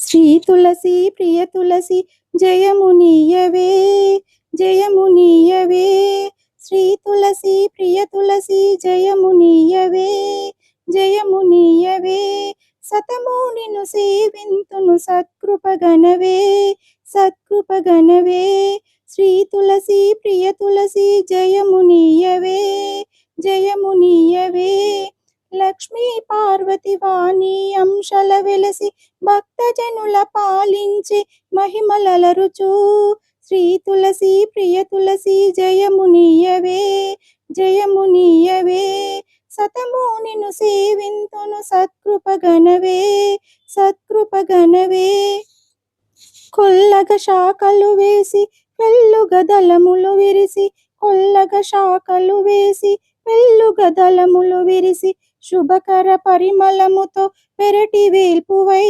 శ్రీ తులసి ప్రియ తులసి జయమునియవే జయమునియవే శ్రీ తులసి ప్రియ తులసి జయమునియవే జయమునియవే జయము సతము నిన్ను సేవింతును సత్కృపగణవే సత్కృపగణవే శ్రీ తులసి ప్రియ తులసి జయమునియవే జయమునియవే లక్ష్మీ పార్వతి వాణి అంశల వెలసి భక్తజనుల పాలించి మహిమలలరుచు. శ్రీ తులసి ప్రియ తులసి జయమునియవే జయమునియవే. సతము నిన్ను సేవింతును సత్కృపగణవే సత్కృపగణవే కొల్లగ శాఖలు వేసి పెళ్ళుగ దళములు విరిసి కొల్లగ శాఖలు వేసి పెళ్ళుగ దళములు విరిసి శుభకర పరిమళముతో పెరటి వేల్పువై